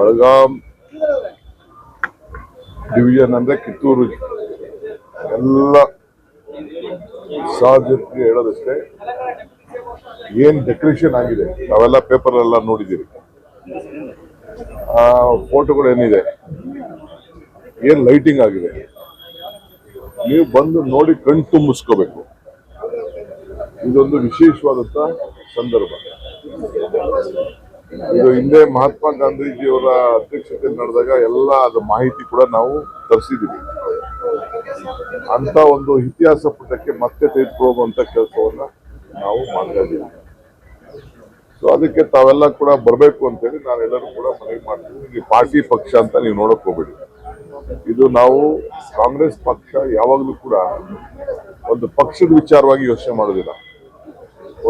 Belgaum division ಅಂದ್ರೆ ಕಿತ್ತೂರು. ಎಲ್ಲ ಸಾಧ್ಯತೆ ಹೇಳೋದಷ್ಟೇ, ಏನ್ ಡೆಕೋರೇಷನ್ ಆಗಿದೆ, ನಾವೆಲ್ಲ ಪೇಪರ್ ಎಲ್ಲ ನೋಡಿದ್ದೀರಿ. ಆ ಫೋಟೋಗಳು ಏನಿದೆ, ಏನ್ ಲೈಟಿಂಗ್ ಆಗಿದೆ, ನೀವು ಬಂದು ನೋಡಿ ಕಣ್ ತುಂಬಿಸ್ಕೋಬೇಕು. ಇದೊಂದು ವಿಶೇಷವಾದಂತ ಸಂದರ್ಭ. ಇದು ಹಿಂದೆ ಮಹಾತ್ಮ ಗಾಂಧೀಜಿಯವರ ಅಧ್ಯಕ್ಷತೆ ನಡೆದಾಗ ಎಲ್ಲ ಅದು ಮಾಹಿತಿ ಕೂಡ ನಾವು ತರಿಸಿದ್ದೀವಿ. ಅಂತ ಒಂದು ಇತಿಹಾಸ ಪುಟಕ್ಕೆ ಮತ್ತೆ ತೆಗೆದುಕೊಳ್ಳುವಂತ ಕೆಲಸವನ್ನ ನಾವು ಮಾಡ್ತಾ ಇದ್ದೀವಿ. ಸೊ ಅದಕ್ಕೆ ತಾವೆಲ್ಲ ಕೂಡ ಬರಬೇಕು ಅಂತೇಳಿ ನಾವೆಲ್ಲರೂ ಕೂಡ ಮನವಿ ಮಾಡ್ತೀವಿ. ಇಲ್ಲಿ ಪಾರ್ಟಿ ಪಕ್ಷ ಅಂತ ನೀವು ನೋಡಕ್ ಹೋಗ್ಬೇಡಿ. ಇದು ನಾವು ಕಾಂಗ್ರೆಸ್ ಪಕ್ಷ ಯಾವಾಗಲೂ ಕೂಡ ಒಂದು ಪಕ್ಷದ ವಿಚಾರವಾಗಿ ಯೋಚನೆ ಮಾಡೋದಿಲ್ಲ.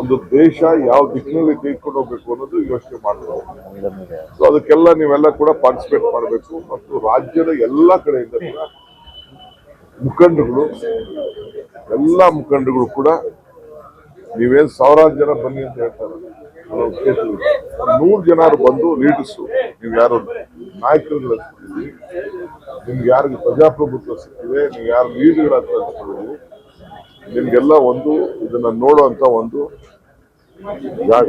ಒಂದು ದೇಶ ಯಾವ ದಿಕ್ಕಿನಲ್ಲಿ ತೆಗೆದುಕೊಂಡು ಹೋಗ್ಬೇಕು ಅನ್ನೋದು ಯೋಚನೆ ಮಾಡ್ತಾರೆ. ಸೊ ಅದಕ್ಕೆಲ್ಲ ನೀವೆಲ್ಲ ಕೂಡ ಪಾರ್ಟಿಸಿಪೇಟ್ ಮಾಡಬೇಕು ಮತ್ತು ರಾಜ್ಯದ ಎಲ್ಲ ಕಡೆಯಿಂದ ಕೂಡ ಮುಖಂಡರುಗಳು, ಎಲ್ಲ ಮುಖಂಡರುಗಳು ಕೂಡ ನೀವೇನ್ ಸಾವಿರಾರು ಜನ ಬನ್ನಿ ಅಂತ ಹೇಳ್ತಾರೆ. ನೂರು ಜನರು ಬಂದು ಲೀಡರ್ಸು ನೀವು ಯಾರು? ನಾಯಕರುಗಳ ನಿಮ್ಗೆ ಯಾರಿಗೆ ಪ್ರಜಾಪ್ರಭುತ್ವ ಸಿಕ್ಕಿದೆ, ನೀವು ಯಾರು ಲೀಡರ್ಗಳ ಹತ್ರ ನಿಮ್ಗೆಲ್ಲ ಒಂದು ಇದನ್ನ ನೋಡುವಂತ ಒಂದು ಜಾಗ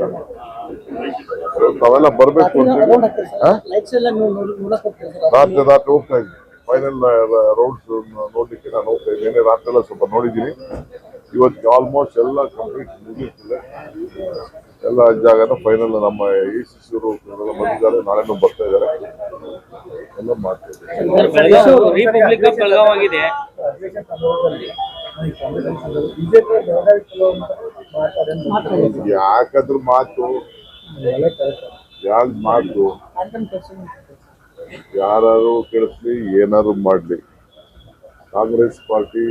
ತಾವೆಲ್ಲ ಬರಬೇಕು ಅಂತ ರಾತ್ರಿ ರಾತ್ರಿ ಹೋಗ್ತಾ ಇದ್ದೀನಿ ಫೈನಲ್ ರೌಂಡ್ಸ್ ನೋಡ್ಲಿಕ್ಕೆ ನಾನು ಹೋಗ್ತಾ ಇದ್ದೀನಿ ರಾತ್ರಿ ಎಲ್ಲ ಸ್ವಲ್ಪ ನೋಡಿದ್ದೀನಿ. ಇವತ್ತು ಆಲ್ಮೋಸ್ಟ್ ಎಲ್ಲ ಕಂಪ್ಲೀಟ್ ಮುಗಿಯುತ್ತಿದೆ. ಎಲ್ಲ ಜಾಗನ ಫೈನಲ್ ನಮ್ಮ ಈ ಎಲ್ಲ ಬಂದಿದ್ದಾರೆ ನಾಳೆನೂ ಬರ್ತಾ ಇದ್ದಾರೆ. ಎಲ್ಲ ಮಾಡ್ತಾ ಇದ್ದಾರೆ. ಯಾಕಂದ್ರೆ ಮಾತು ಯಾಕೆ ಮಾತು? ಯಾರು ಕೇಳಿಸ್ಲಿ ಏನಾದ್ರು ಮಾಡ್ಲಿ. ಕಾಂಗ್ರೆಸ್ ಪಾರ್ಟಿ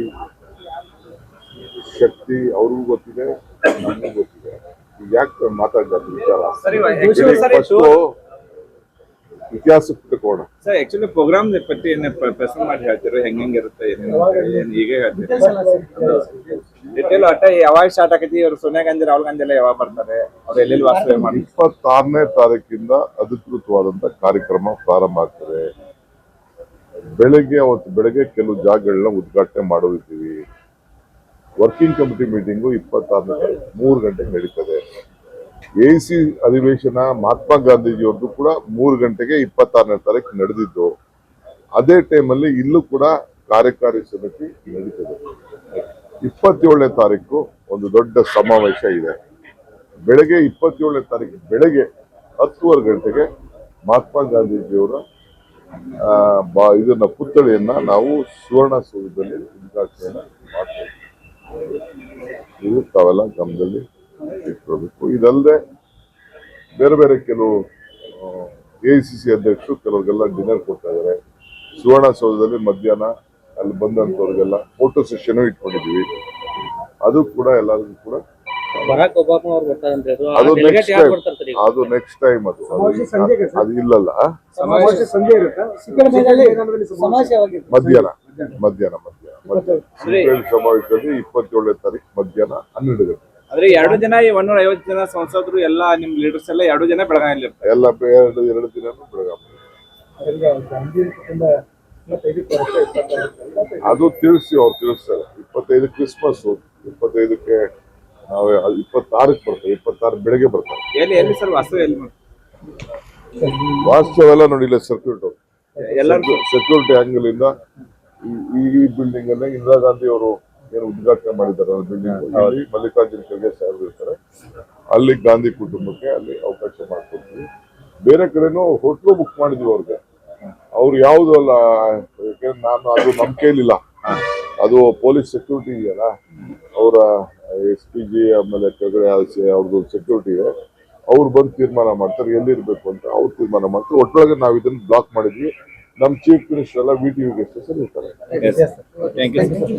ಶಕ್ತಿ ಅವ್ರಿಗೂ ಗೊತ್ತಿದೆ ನಮಗೂ ಗೊತ್ತಿದೆ. ಈಗ ಯಾಕೆ ಮಾತಾಡ್ತಾರೆ ವಿಚಾರ sir actually sir actually programme ಪಟ್ಟಿ ಏನ ಪ್ರೆಸೆಂಟ್ ಮಾಡಿ ಹೇಳ್ತೀರಿ? ಹೆಂಗ್ ಹೆಂಗ್ ಇರುತ್ತೆ ಏನೇನು ಈಗ ಹೇಳ್ತೀರಿ? ಡಿಟೇಲ್ ಒಟ್ಟ ಯಾವಾಗ ಸ್ಟಾರ್ಟ್ ಆಗೈತಿ ಇವ್ರು ಸೋನಿಯಾ ಗಾಂಧಿ ರಾಹುಲ್ ಗಾಂಧಿ ಎಲ್ಲ ಯಾವಾಗ ಬರ್ತಾರೆ? ಅವ್ರು ಎಲ್ಲೆಲ್ಲಿ ವಾಸ್ತವ್ಯ ಮಾಡಿ ಇಪ್ಪತ್ತಾರನೇ ತಾರೀಕಿಂದ ಅಧಿಕೃತವಾದಂತ ಕಾರ್ಯಕ್ರಮ ಪ್ರಾರಂಭ ಆಗ್ತದೆ. ಬೆಳಗ್ಗೆ ಅವತ್ತು ಬೆಳಗ್ಗೆ ಕೆಲವು ಜಾಗಗಳನ್ನ ಉದ್ಘಾಟನೆ ಮಾಡೋದಿದ್ದೀವಿ ವರ್ಕಿಂಗ್ ಕಮಿಟಿ ಮೀಟಿಂಗು ಇಪ್ಪತ್ತಾರನೇ ತಾರೀಕು ಮೂರು ಗಂಟೆಗೆ ನಡೀತದೆ. ಎ ಸಿ ಅಧಿವೇಶನ ಮಹಾತ್ಮ ಗಾಂಧೀಜಿಯವ್ರದ್ದು ಕೂಡ ಮೂರು ಗಂಟೆಗೆ ಇಪ್ಪತ್ತಾರನೇ ತಾರೀಕು ನಡೆದಿದ್ದು, ಅದೇ ಟೈಮಲ್ಲಿ ಇಲ್ಲೂ ಕೂಡ ಕಾರ್ಯಕಾರಿ ಸಮಿತಿ ನಡೀತದೆ. ಇಪ್ಪತ್ತೇಳನೇ ತಾರೀಕು ಒಂದು ದೊಡ್ಡ ಸಮಾವೇಶ ಇದೆ. ಬೆಳಗ್ಗೆ ಇಪ್ಪತ್ತೇಳನೇ ತಾರೀಕು ಬೆಳಗ್ಗೆ ಹತ್ತುವರೆ ಗಂಟೆಗೆ ಮಹಾತ್ಮ ಗಾಂಧೀಜಿಯವರ ಬಾ- ಇದನ್ನ ಪುತ್ಥಳಿಯನ್ನ ನಾವು ಸುವರ್ಣಸೌಧದಲ್ಲಿ ಉದ್ಘಾಟನೆಯನ್ನ ಮಾಡ್ತೇವೆ. ಇದು ತಾವೆಲ್ಲ ಗಮನದಲ್ಲಿ ಇಟ್ಕೊಳ್ಬೇಕು ಇದಲ್ಲದೆ ಬೇರೆ ಬೇರೆ ಕೆಲವು ಎ ಸಿ ಸಿ ಅಧ್ಯಕ್ಷರು ಕೆಲವ್ರಿಗೆಲ್ಲ ಡಿನ್ನರ್ ಕೊಡ್ತಾ ಇದ್ದಾರೆ. ಸುವರ್ಣಸೌಧದಲ್ಲಿ ಮಧ್ಯಾಹ್ನ ಅಲ್ಲಿ ಬಂದಂಥವ್ರಿಗೆಲ್ಲ ಫೋಟೋ ಸೆಷನ್ ಇಟ್ಕೊಂಡಿದ್ದೀವಿ. ಅದು ಕೂಡ ಎಲ್ಲರಿಗೂ ಕೂಡ ಅದು ಅದು ನೆಕ್ಸ್ಟ್ ಟೈಮ್ ಅದು ನೆಕ್ಸ್ಟ್ ಟೈಮ್ ಅದು. ಅದು- ಇಲ್ಲಲ್ಲ? ಮಧ್ಯಾಹ್ನ. ಮಧ್ಯಾಹ್ನ. ಮಧ್ಯಾಹ್ನ ಮಧ್ಯಾಹ್ನ. ಸಮಾವೇಶದಲ್ಲಿ ಇಪ್ಪತ್ತೇಳನೇ ತಾರೀಕು ಮಧ್ಯಾಹ್ನ ಹನ್ನೆರಡು ಗಂಟೆ. ಅಂದ್ರೆ ಎರಡು ಜನ ಈ ಒಂದೂರ ಐವತ್ತು ಜನ ಸಂಸದರು ಎಲ್ಲ ನಿಮ್ ಲೀಡರ್ಸ್ ಎಲ್ಲ ಎರಡು ಜನ ಬೆಳಗಾವಿಯಲ್ಲಿ ಇರ್ತಾರೆ. ಎಲ್ಲ ಎರಡು ಎರಡು ದಿನ ಬೆಳಗಾವಿ ಅದು ತಿಳಿಸಿ ಅವ್ರು ತಿಳಿಸ್ತಾರೆ. ಇಪ್ಪತ್ತೈದು ಕ್ರಿಸ್ಮಸ್ ಇಪ್ಪತ್ತೈದಕ್ಕೆ ನಾವು ಇಪ್ಪತ್ತಾರಕ್ಕೆ ಬರ್ತಾರೆ ಇಪ್ಪತ್ತಾರು ಬೆಳಗ್ಗೆ ಬರ್ತಾರೆ ಎಲ್ಲಿ ಎಲ್ಲಿ ಸರ್ ವಾಸ್ತವ ಎಲ್ಲಿ? ವಾಸ್ತವ ಎಲ್ಲ ನೋಡಿಲ್ಲ ಸರ್ಕ್ಯೂಟ್ ಎಲ್ಲರೂ ಸೆಕ್ಯೂರಿಟಿ ಆಂಗಲ್ ಇಂದ ಈ- ಈ ಬಿಲ್ಡಿಂಗ್ ಅಲ್ಲಿ ಇಂದಿರಾ ಗಾಂಧಿ ಅವರು ಏನು ಉದ್ಘಾಟನೆ ಮಾಡಿದ್ದಾರೆ ಬಿಲ್ಡಿಂಗ್ ಮಲ್ಲಿಕಾರ್ಜುನ ಖರ್ಗೆ ಸಾಹೇಬ್ ಇರ್ತಾರೆ. ಅಲ್ಲಿ ಗಾಂಧಿ ಕುಟುಂಬಕ್ಕೆ ಅಲ್ಲಿ ಅವಕಾಶ ಮಾಡಿಕೊಡ್ತೀವಿ ಬೇರೆ ಕಡೆನೂ ಹೋಟ್ಲು ಬುಕ್ ಮಾಡಿದ್ವಿ ಅವ್ರಿಗೆ. ಅವ್ರು ಯಾವುದು ಅಲ್ಲ ನಾನು ಅದು ನಮ್ಮ ಕೈಲಿಲ್ಲ. ಅದು ಪೊಲೀಸ್ ಸೆಕ್ಯೂರಿಟಿ ಇದೆಯಲ್ಲ ಅವರ ಎಸ್ ಪಿ ಜಿ ಆಮೇಲೆ ಕೆಳಗಡೆ ಅವ್ರದ್ದು ಸೆಕ್ಯೂರಿಟಿ ಇದೆ. ಅವ್ರು ಬಂದು ತೀರ್ಮಾನ ಮಾಡ್ತಾರೆ ಎಲ್ಲಿರ್ಬೇಕು ಅಂತ ಅವ್ರು ತೀರ್ಮಾನ ಮಾಡ್ತಾರೆ. ಒಟ್ಟೊಳಗೆ ನಾವು ಇದನ್ನು ಬ್ಲಾಕ್ ಮಾಡಿದ್ವಿ. ನಮ್ಮ ಚೀಫ್ ಮಿನಿಸ್ಟರ್ ಎಲ್ಲ ವಿ ಟಿ ಸರ್ ಗೆಸ್ಟ್ ಇರ್ತಾರೆ ಥ್ಯಾಂಕ್ ಯು ಸರ್